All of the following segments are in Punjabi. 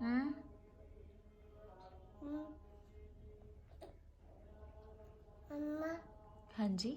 ਹੂੰ। ਅੰਮਾ। ਹਾਂਜੀ।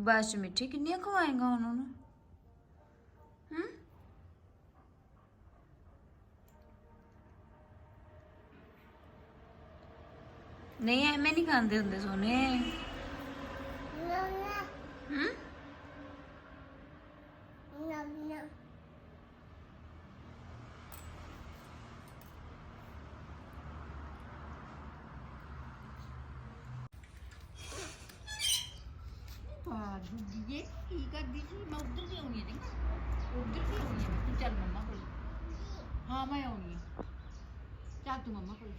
ਬਸ ਮਿੱਠੀ ਕਿੰਨੀਆਂ ਖਵਾਏਗਾ ਉਹਨਾਂ ਨੂੰ? ਹੂੰ? ਨਹੀਂ ਐਵੇਂ ਨਹੀਂ ਖਾਂਦੇ ਹੁੰਦੇ ਸੋਨੇ। ਆ ਦੂਜੀਏ ਕੀ ਕਰਦੀ ਸੀ? ਮੈਂ ਉੱਧਰ ਵੀ ਆਉਣੀ ਨਹੀਂ। ਉੱਧਰ ਵੀ ਆਉਣੀ ਹੈ ਤੂੰ ਚੱਲ ਮੰਮਾ ਕੋਲ। ਹਾਂ, ਮੈਂ ਆਉਣੀ ਹੈ ਚੱਲ ਤੂੰ ਮੰਮਾ ਕੋਲ।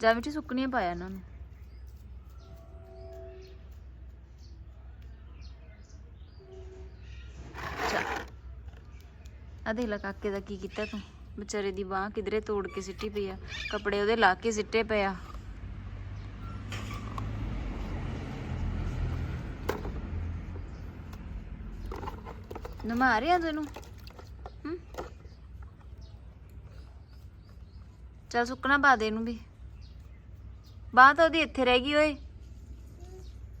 ਜਾ ਮਿੱਠੀ ਸੁੱਕਣੀਆਂ ਪਾਇਆ ਇਹਨਾਂ ਨੇ। ਆ ਦੇਖ ਲੈ ਕਾਕੇ ਦਾ ਕੀ ਕੀਤਾ ਤੂੰ। ਵਿਚਾਰੇ ਦੀ ਬਾਹ ਕਿਧਰੇ ਤੋੜ ਕੇ ਸਿੱਟੀ ਪਈ ਆ। ਕੱਪੜੇ ਉਹਦੇ ਲਾ ਕੇ ਸਿੱਟੇ ਪਿਆ ਆ। ਨਮਾ ਰਿਆ ਤੈਨੂੰ? ਚਲ ਸੁੱਕਣਾ ਪਾ ਦੇ ਇਹਨੂੰ ਵੀ। ਬਾਹ ਤਾਂ ਉਹਦੀ ਇੱਥੇ ਰਹਿ ਗਈ ਓਏ।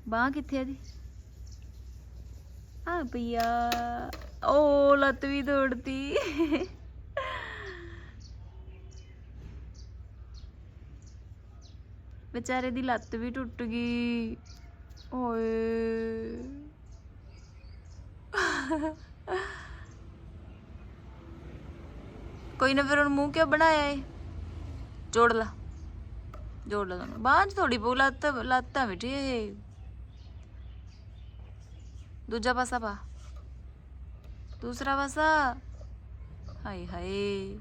ਬਾਹ ਕਿੱਥੇ ਆ ਦੀ ਆ। ਪਈਆ ਓ, ਲੱਤ ਵੀ ਤੋੜਤੀ। ਵਿਚਾਰੇ ਦੀ ਲੱਤ ਵੀ ਟੁੱਟ ਗਈ। ਓਏ। ਕੋਈ ਨਾ ਫਿਰ ਉਹਨੂੰ ਮੂੰਹ ਕਿਉਂ ਬਣਾਇਆ ਏ? ਜੋੜ ਲਾ। ਜੋੜ ਲਾ ਦੋਨੋਂ ਬਾਂਹ 'ਚ ਥੋੜੀ ਬਹੁ ਲੱਤ, ਲੱਤਾਂ ਬੇਟੀ ਇਹ। ਦੂਜਾ ਪਾਸਾ ਪਾ। दूसरा बसा हाय हाय।